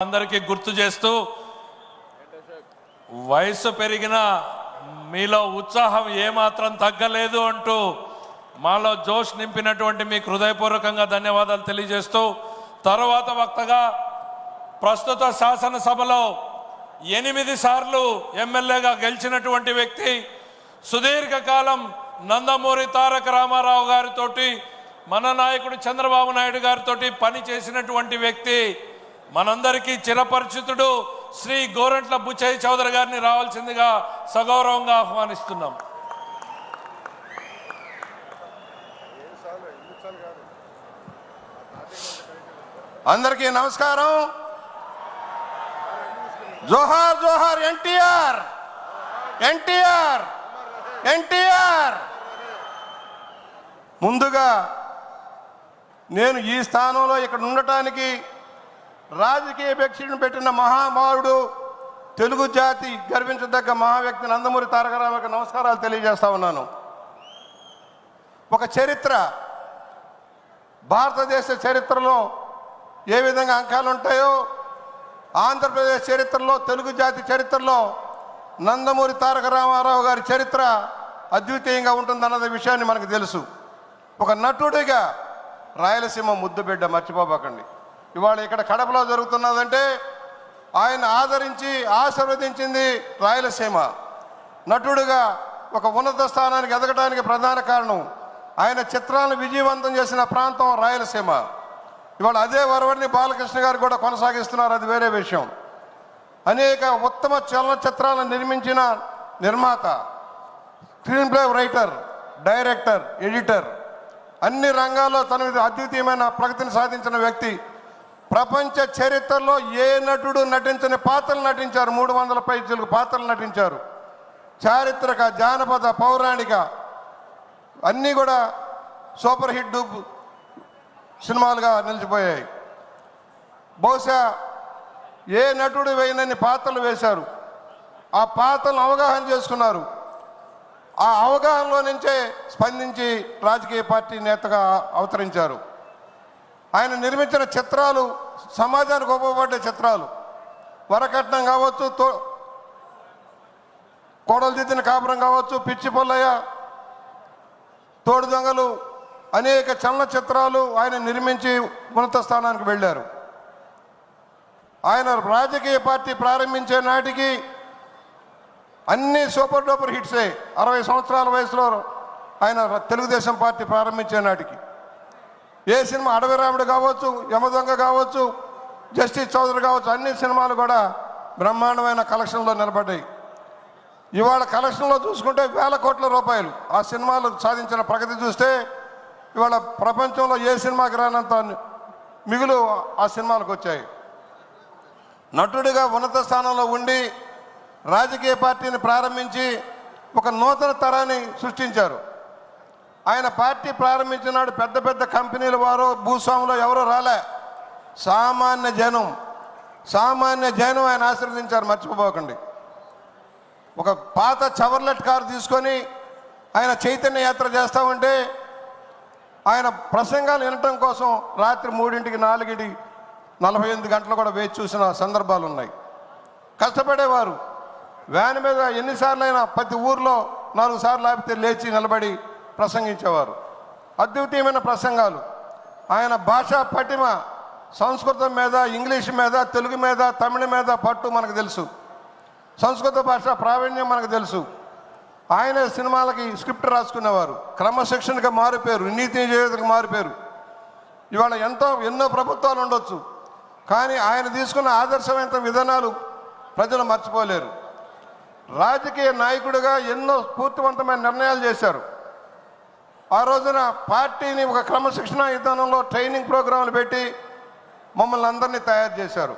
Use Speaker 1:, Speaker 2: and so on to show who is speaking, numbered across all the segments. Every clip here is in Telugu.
Speaker 1: అందరికీ గుర్తు చేస్తూ వయసు పెరిగిన మీలో ఉత్సాహం ఏమాత్రం తగ్గలేదు అంటూ మాలో జోష్ నింపినటువంటి మీకు హృదయపూర్వకంగా ధన్యవాదాలు తెలియజేస్తూ తర్వాత వక్తగా ప్రస్తుత శాసనసభలో ఎనిమిది సార్లు ఎమ్మెల్యేగా గెలిచినటువంటి వ్యక్తి సుదీర్ఘకాలం నందమూరి తారక రామారావు గారితోటి మన నాయకుడు చంద్రబాబు నాయుడు గారితో పని చేసినటువంటి వ్యక్తి మనందరికీ చిరపరిచితుడు శ్రీ గోరంట్ల బుచ్చయ్య చౌదరి గారిని రావాల్సిందిగా సగౌరవంగా ఆహ్వానిస్తున్నాం.
Speaker 2: అందరికీ నమస్కారం. జోహార్ జోహార్ ఎన్టీఆర్. ఎన్టీఆర్. ఎన్టీఆర్. ముందుగా నేను ఈ స్థానంలో ఇక్కడ ఉండటానికి రాజకీయ వ్యక్తిని పెట్టిన మహామారుడు తెలుగు జాతి గర్వించదగ్గ మహా వ్యక్తి నందమూరి తారక రామకి నమస్కారాలు తెలియజేస్తా ఉన్నాను. ఒక చరిత్ర భారతదేశ చరిత్రలో ఏ విధంగా అంకాలు ఉంటాయో ఆంధ్రప్రదేశ్ చరిత్రలో తెలుగు జాతి చరిత్రలో నందమూరి తారక రామారావు గారి చరిత్ర అద్వితీయంగా ఉంటుందన్నది విషయాన్ని మనకు తెలుసు. ఒక నటుడిగా రాయలసీమ ముద్దుబిడ్డ మర్చిపోబాకండి. ఇవాళ ఇక్కడ కడపలో జరుగుతున్నదంటే ఆయన ఆదరించి ఆశీర్వదించింది రాయలసీమ. నటుడుగా ఒక ఉన్నత స్థానానికి ఎదగడానికి ప్రధాన కారణం ఆయన చిత్రాలను విజయవంతం చేసిన ప్రాంతం రాయలసీమ. ఇవాళ అదే వరవడిని బాలకృష్ణ గారు కూడా కొనసాగిస్తున్నారు అది వేరే విషయం. అనేక ఉత్తమ చలనచిత్రాలను నిర్మించిన నిర్మాత screen play writer director editor అన్ని రంగాల్లో తన అద్వితీయమైన ప్రగతిని సాధించిన వ్యక్తి ప్రపంచ చరిత్రలో ఏ నటుడు నటించని పాత్రలు నటించారు? మూడు వందల పైచులకు పాత్రలు నటించారు. చారిత్రక జానపద పౌరాణిక అన్నీ కూడా సూపర్ హిట్ సినిమాలుగా నిలిచిపోయాయి. బహుశా ఏ నటుడు వేయనని పాత్రలు వేశారు? ఆ పాత్రలను అవగాహన చేసుకున్నారు. ఆ అవగాహనలో నుంచే స్పందించి రాజకీయ పార్టీ నేతగా అవతరించారు. ఆయన నిర్మించిన చిత్రాలు సమాజానికి ఉపయోగపడే చిత్రాలు. వరకట్నం కావచ్చు తో కోడలు దిద్దిన కాపురం కావచ్చు పిచ్చి పొల్లయ్య తోడు దొంగలు అనేక చలనచిత్రాలు ఆయన నిర్మించి ఉన్నత స్థానానికి వెళ్ళారు. ఆయన రాజకీయ పార్టీ ప్రారంభించే నాటికి అన్ని సూపర్ డూపర్ హిట్సే. అరవై సంవత్సరాల వయసులో ఆయన తెలుగుదేశం పార్టీ ప్రారంభించే నాటికి. ఏ సినిమా అడవి రాముడు కావచ్చు యమదొంగ కావచ్చు జస్టిస్ చౌదరి కావచ్చు అన్ని సినిమాలు కూడా బ్రహ్మాండమైన కలెక్షన్లో నిలబడ్డాయి. ఇవాళ కలెక్షన్లో చూసుకుంటే వేల కోట్ల రూపాయలు. ఆ సినిమాలు సాధించిన ప్రగతి చూస్తే ఇవాళ ప్రపంచంలో ఏ సినిమాకి రానంత మిగులు ఆ సినిమాలకు వచ్చాయి. నటుడిగా ఉన్నత స్థానంలో ఉండి రాజకీయ పార్టీని ప్రారంభించి ఒక నూతన తరాన్ని సృష్టించారు. ఆయన పార్టీ ప్రారంభించినాడు పెద్ద పెద్ద కంపెనీల వారు భూస్వాములు ఎవరు రాలే. సామాన్య జనం సామాన్య జనం ఆయన ఆశీర్వదించారు మర్చిపోకండి. ఒక పాత చవర్లెట్ కారు తీసుకొని ఆయన చైతన్య యాత్ర చేస్తూ ఉంటే ఆయన ప్రసంగాలు వినటం కోసం రాత్రి మూడింటికి నాలుగింటి నలభై ఎనిమిది గంటలు కూడా వేచి చూసిన సందర్భాలు ఉన్నాయి. కష్టపడేవారు. వ్యాన్ మీద ఎన్నిసార్లు అయినా ప్రతి ఊర్లో నాలుగు సార్లు ఆపితే లేచి నిలబడి ప్రసంగించేవారు. అద్వితీయమైన ప్రసంగాలు. ఆయన భాషా పటిమ సంస్కృతం మీద ఇంగ్లీష్ మీద తెలుగు మీద తమిళ మీద పట్టు మనకు తెలుసు. సంస్కృత భాష ప్రావీణ్యం మనకు తెలుసు. ఆయన సినిమాలకి స్క్రిప్ట్ రాసుకునేవారు. క్రమశిక్షణగా మారిపోయారు నీతి నిజేతకు మారిపోయారు ఇవాళ ఎంతో ఎన్నో ప్రభుత్వాలు ఉండొచ్చు. కానీ ఆయన తీసుకున్న ఆదర్శమైన విధానాలు ప్రజలు మర్చిపోలేరు. రాజకీయ నాయకుడిగా ఎన్నో స్ఫూర్తివంతమైన నిర్ణయాలు చేశారు. ఆ రోజున పార్టీని ఒక క్రమశిక్షణ విధానంలో ట్రైనింగ్ ప్రోగ్రాంలు పెట్టి మమ్మల్ని అందరినీ తయారు చేశారు.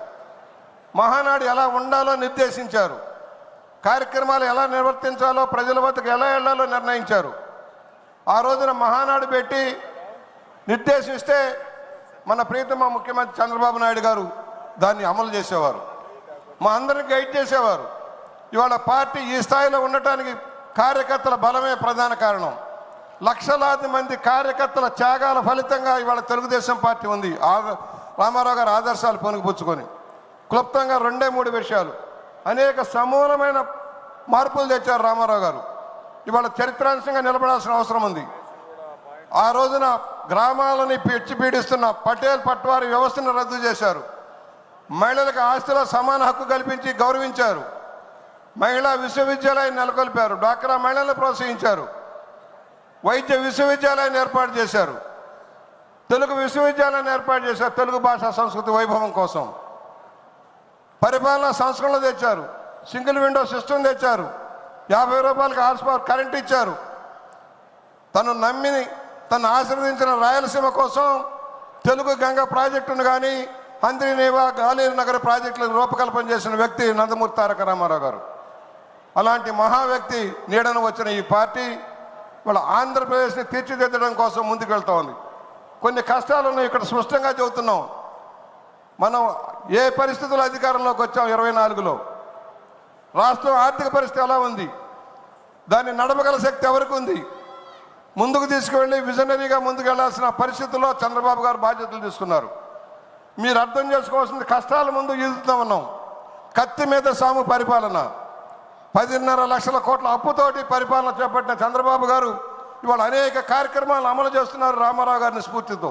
Speaker 2: మహానాడు ఎలా ఉండాలో నిర్దేశించారు. కార్యక్రమాలు ఎలా నిర్వర్తించాలో ప్రజల వద్దకు ఎలా వెళ్ళాలో నిర్ణయించారు. ఆ రోజున మహానాడు పెట్టి నిర్దేశిస్తే మన ప్రీతమ ముఖ్యమంత్రి చంద్రబాబు నాయుడు గారు దాన్ని అమలు చేసేవారు. మా అందరిని గైడ్ చేసేవారు. ఇవాళ పార్టీ ఈ స్థాయిలో ఉండటానికి కార్యకర్తల బలమే ప్రధాన కారణం. లక్షలాది మంది కార్యకర్తల త్యాగాల ఫలితంగా ఇవాళ తెలుగుదేశం పార్టీ ఉంది. రామారావు గారి ఆదర్శాలు పొనుగుపుచ్చుకొని. క్లుప్తంగా రెండే మూడు విషయాలు. అనేక సమూలమైన మార్పులు తెచ్చారు రామారావు గారు. ఇవాళ చరిత్రాంశంగా నిలబడాల్సిన అవసరం ఉంది. ఆ రోజున గ్రామాలని పిచ్చి పీడిస్తున్న పటేల్ పట్వారి వ్యవస్థను రద్దు చేశారు. మహిళలకు ఆస్తుల సమాన హక్కు కల్పించి గౌరవించారు. మహిళా విశ్వవిద్యాలయం నెలకొల్పారు. డాక్టర్ మహిళలను ప్రోత్సహించారు. వైద్య విశ్వవిద్యాలయాన్ని ఏర్పాటు చేశారు. తెలుగు విశ్వవిద్యాలయాన్ని ఏర్పాటు చేశారు తెలుగు భాషా సంస్కృతి వైభవం కోసం. పరిపాలన సంస్కరణలు తెచ్చారు. సింగిల్ విండో సిస్టమ్ తెచ్చారు. యాభై రూపాయలకి హార్స్ పవర్ కరెంట్ ఇచ్చారు. తను నమ్మి తను ఆశీర్వదించిన రాయలసీమ కోసం తెలుగు గంగ ప్రాజెక్టును కానీ అంద్రినేవా గాలేరు నగర ప్రాజెక్టులకు రూపకల్పన చేసిన వ్యక్తి నందమూరి తారక రామారావు గారు. అలాంటి మహా వ్యక్తి నీడను వచ్చిన ఈ పార్టీ వాళ్ళ ఆంధ్రప్రదేశ్ని తీర్చిదిద్దడం కోసం ముందుకు వెళ్తా ఉంది కొన్ని కష్టాలను ఇక్కడ స్పష్టంగా చెబుతున్నాం. మనం ఏ పరిస్థితుల్లో అధికారంలోకి వచ్చాం ఇరవై నాలుగులో? రాష్ట్రం ఆర్థిక పరిస్థితి ఎలా ఉంది? దాన్ని నడపగల శక్తి ఎవరికి ఉంది? ముందుకు తీసుకువెళ్ళి విజనరీగా ముందుకు వెళ్ళాల్సిన పరిస్థితుల్లో చంద్రబాబు గారు బాధ్యతలు తీసుకున్నారు. మీరు అర్థం చేసుకోవాల్సింది కష్టాల ముందు ఈదుతూ ఉన్నాం. కత్తి మీద సాము పరిపాలన. పదిన్నర లక్షల కోట్ల అప్పుతోటి పరిపాలన చేపట్టిన చంద్రబాబు గారు ఇవాళ అనేక కార్యక్రమాలు అమలు చేస్తున్నారు రామారావు గారిని స్ఫూర్తితో.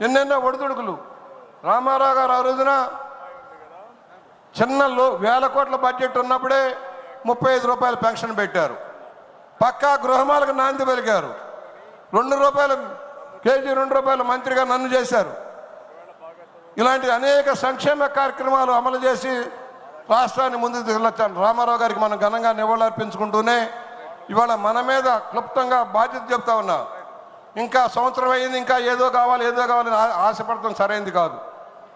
Speaker 2: ఎన్నెన్నో ఒడిదుడుకులు. రామారావు గారు ఆ రోజున చిన్న లో వేల కోట్ల బడ్జెట్ ఉన్నప్పుడే ముప్పై ఐదు రూపాయల పెన్షన్ పెట్టారు. పక్కా గృహమాలకు నాంది పలికారు. రెండు రూపాయల కేజీ రెండు రూపాయల మంత్రిగా నన్ను చేశారు. ఇలాంటి అనేక సంక్షేమ కార్యక్రమాలు అమలు చేసి రాష్ట్రాన్ని ముందుకు తీసుకెళ్ళొచ్చాను. రామారావు గారికి మనం ఘనంగా నివాళులర్పించుకుంటూనే ఇవాళ మన మీద క్లుప్తంగా బాధ్యత చెప్తా ఉన్నా. ఇంకా సంవత్సరం అయింది ఇంకా ఏదో కావాలి ఏదో కావాలని ఆశపడటం సరైంది కాదు.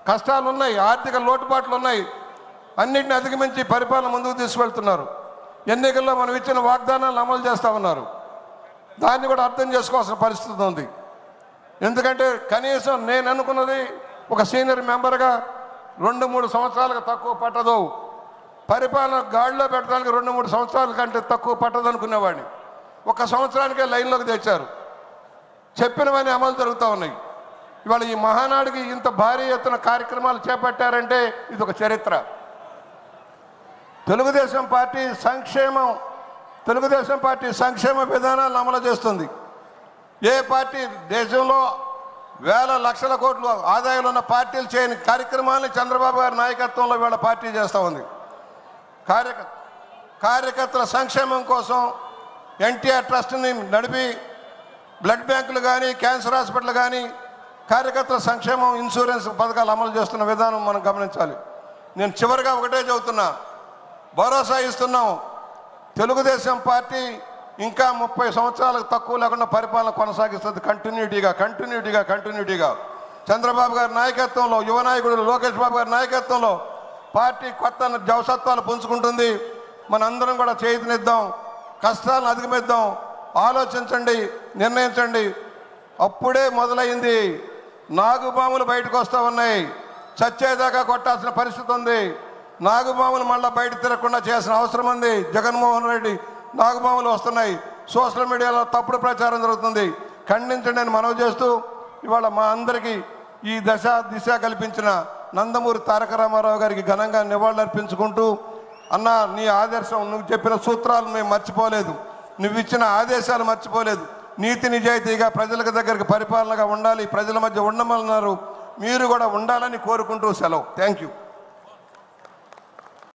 Speaker 2: కష్టాలు ఉన్నాయి ఆర్థిక లోటుపాట్లు ఉన్నాయి అన్నింటిని అధిగమించి పరిపాలన ముందుకు తీసుకెళ్తున్నారు. ఎన్నికల్లో మనం ఇచ్చిన వాగ్దానాలను అమలు చేస్తూ ఉన్నారు. దాన్ని కూడా అర్థం చేసుకోవాల్సిన పరిస్థితి ఉంది. ఎందుకంటే కనీసం నేను అనుకున్నది ఒక సీనియర్ మెంబర్గా రెండు మూడు సంవత్సరాలకు తక్కువ పట్టదు. పరిపాలన గాడిలో పెట్టడానికి రెండు మూడు సంవత్సరాల కంటే తక్కువ పట్టదు అనుకునేవాడిని ఒక సంవత్సరానికే లైన్లోకి తెచ్చారు. చెప్పినవన్నీ అమలు జరుగుతూ ఉన్నాయి. ఇవాళ ఈ మహానాడికి ఇంత భారీ ఎత్తున కార్యక్రమాలు చేపట్టారంటే ఇది ఒక చరిత్ర. తెలుగుదేశం పార్టీ సంక్షేమం తెలుగుదేశం పార్టీ సంక్షేమ విధానాలను అమలు చేస్తుంది. ఏ పార్టీ దేశంలో వేల లక్షల కోట్లు ఆదాయాలు ఉన్న పార్టీలు చేయని కార్యక్రమాన్ని చంద్రబాబు గారి నాయకత్వంలో వీళ్ళ పార్టీ చేస్తూ ఉంది. కార్యక కార్యకర్తల సంక్షేమం కోసం ఎన్టీఆర్ ట్రస్ట్ని నడిపి బ్లడ్ బ్యాంకులు కానీ క్యాన్సర్ హాస్పిటల్ కానీ కార్యకర్తల సంక్షేమం ఇన్సూరెన్స్ పథకాలు అమలు చేస్తున్న విధానం మనం గమనించాలి. నేను చివరిగా ఒకటే చెబుతున్నా. భరోసా ఇస్తున్నాం. తెలుగుదేశం పార్టీ ఇంకా ముప్పై సంవత్సరాలకు తక్కువ లేకుండా పరిపాలన కొనసాగిస్తుంది కంటిన్యూటీగా కంటిన్యూటీగా కంటిన్యూటీగా. చంద్రబాబు గారి నాయకత్వంలో యువ నాయకుడు లోకేష్ బాబు గారి నాయకత్వంలో పార్టీ కొత్త జవసత్వాలు పుంజుకుంటుంది. మనందరం కూడా చేతినిద్దాం కష్టాలను అధిగమిద్దాం. ఆలోచించండి నిర్ణయించండి. అప్పుడే మొదలైంది. నాగుబాములు బయటకు వస్తూ ఉన్నాయి. చచ్చేదాకా కొట్టాల్సిన పరిస్థితి ఉంది. నాగుబాములు మళ్ళీ బయట తిరగకుండా చేయాల్సిన అవసరం ఉంది. జగన్మోహన్ రెడ్డి నాగుబాములు వస్తున్నాయి. సోషల్ మీడియాలో తప్పుడు ప్రచారం జరుగుతుంది. ఖండించండి అని మనవి చేస్తూ ఇవాళ మా అందరికీ ఈ దశ దిశ కల్పించిన నందమూరి తారక రామారావు గారికి ఘనంగా నివాళులర్పించుకుంటూ అన్న నీ ఆదర్శం నువ్వు చెప్పిన సూత్రాలు మేము మర్చిపోలేదు. నువ్వు ఇచ్చిన ఆదేశాలు మర్చిపోలేదు. నీతి నిజాయితీగా ప్రజలకు దగ్గరికి పరిపాలనగా ఉండాలి. ప్రజల మధ్య ఉండమన్నారు. మీరు కూడా ఉండాలని కోరుకుంటూ సెలవు. Thank you